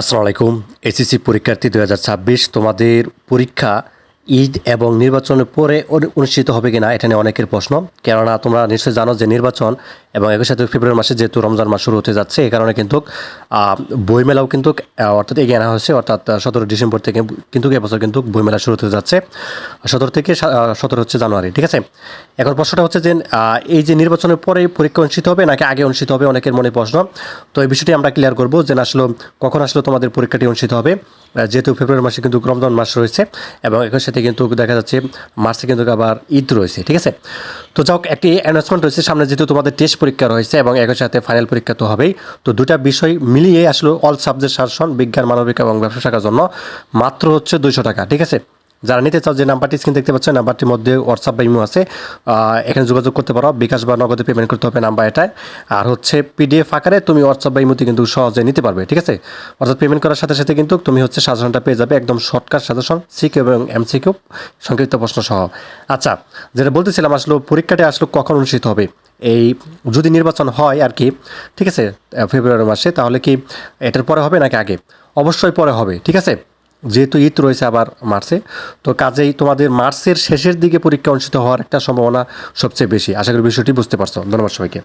আসসালামু আলাইকুম। এসএসসি পরীক্ষার্থী দু হাজার ছাব্বিশ তোমাদের পরীক্ষা ঈদ এবং নির্বাচনের পরে অনুষ্ঠিত হবে কিনা এটা নিয়ে অনেকের প্রশ্ন। কেননা তোমরা নিশ্চয়ই জানো যে নির্বাচন এবং একই সাথে ফেব্রুয়ারি মাসে যেহেতু রমজান মাস শুরু হতে যাচ্ছে, এই কারণে কিন্তু বইমেলাও কিন্তু অর্থাৎ এগিয়ে আনা হয়েছে, অর্থাৎ সতেরো ডিসেম্বর থেকে কিন্তু এবছর কিন্তু বইমেলা শুরু হতে যাচ্ছে। সতেরো থেকে সতেরো হচ্ছে জানুয়ারি, ঠিক আছে? এখন প্রশ্নটা হচ্ছে যে এই যে নির্বাচনের পরে পরীক্ষা অনুষ্ঠিত হবে নাকি আগে অনুষ্ঠিত হবে, অনেকের মনে প্রশ্ন। তো এই বিষয়টি আমরা ক্লিয়ার করব যে আসলে কখন আসলে তোমাদের পরীক্ষাটি অনুষ্ঠিত হবে। যেহেতু ফেব্রুয়ারি মাসে কিন্তু রমজান মাস রয়েছে এবং একই সাথে কিন্তু দেখা যাচ্ছে মার্চে কিন্তু আবার ঈদ রয়েছে, ঠিক আছে? তো যাক একটি অ্যানাউন্সমেন্ট রয়েছে, সামনে যেহেতু তোমাদের টেস্ট পরীক্ষা রয়েছে এবং একই সাথে ফাইনাল পরীক্ষা তো হবেই, তো দুটা বিষয় মিলিয়ে আসলে অল সাবজেক্ট শাসন বিজ্ঞান, মানবিক এবং ব্যবসা শাখার জন্য, মাত্র হচ্ছে দুইশো টাকা, ঠিক আছে? যারা নিতে চাও যে নাম্বারটি স্ক্রিন দেখতে পাচ্ছ নাম্বারটির মধ্যে হোয়াটসঅ্যাপ বা ইমো আছে। এখানে যোগাযোগ করতে পারো। বিকাশ বা নগদে পেমেন্ট করতে হবে নাম্বার এটায়। আর হচ্ছে পিডিএফ আকারে তুমি হোয়াটসঅ্যাপ বা ইমোতে কিন্তু সহজে নিতে পারবে, ঠিক আছে? অর্থাৎ পেমেন্ট করার সাথে সাথে কিন্তু তুমি হচ্ছে সাজেশনটা পেয়ে যাবে একদম শর্টকাট সাজেশন সিকিউ এবং এমসিকিউ সংক্ষিপ্ত প্রশ্ন সহ। আচ্ছা যেটা বলতেছিলাম, আসলে পরীক্ষাটা আসলে কখন অনুষ্ঠিত হবে? এই যদি নির্বাচন হয় আর কি, ঠিক আছে? ফেব্রুয়ারি মাসে, তাহলে কি এটার পরে হবে নাকি আগে? অবশ্যই পরে হবে, ঠিক আছে? যেহেতু ঈদ রয়েছে আবার মার্চে, তো কাজেই তোমাদের মার্চের শেষের দিকে পরীক্ষা অনুষ্ঠিত হওয়ার একটা সম্ভাবনা সবচেয়ে বেশি। আশা করি বিষয়টি বুঝতে পারছ। ধন্যবাদ সবাইকে।